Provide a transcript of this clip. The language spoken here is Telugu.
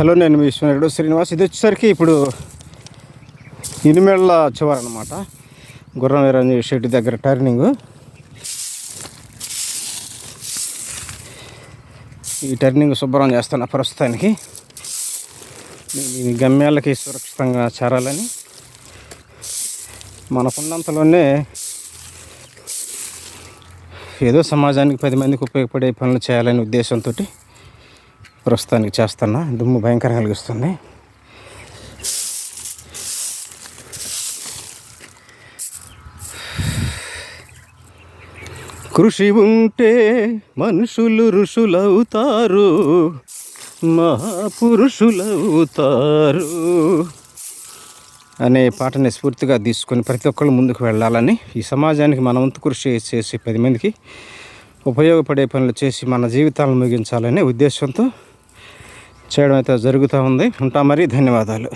హలో నేను మీ విశ్వనాయుడు శ్రీనివాస్. ఇది వచ్చేసరికి ఇప్పుడు ఇనిమేళ్ళ చివరనమాట గుర్రం వీరంజీ షెడ్ దగ్గర టర్నింగ్. ఈ టర్నింగ్ శుభ్రం చేస్తున్న ప్రస్తుతానికి. గమ్యాలకి సురక్షితంగా చేరాలని మనకున్నంతలోనే ఏదో సమాజానికి పది మందికి ఉపయోగపడే పనులు చేయాలనే ఉద్దేశంతో ప్రస్తుతానికి చేస్తున్నా. దుమ్ము భయంకరంగా కలిగిస్తుంది కృషి ఉంటే మనుషులు ఋషులవుతారు మహాపురుషులవుతారు అనే పాటని స్ఫూర్తిగా తీసుకొని ప్రతి ఒక్కళ్ళు ముందుకు వెళ్ళాలని ఈ సమాజానికి మన వంతు కృషి చేసి పది మందికి ఉపయోగపడే పనులు చేసి మన జీవితాలను ముగించాలనే ఉద్దేశంతో చేయడం అయితే జరుగుతూ ఉంది. ఉంటా మరి. ధన్యవాదాలు.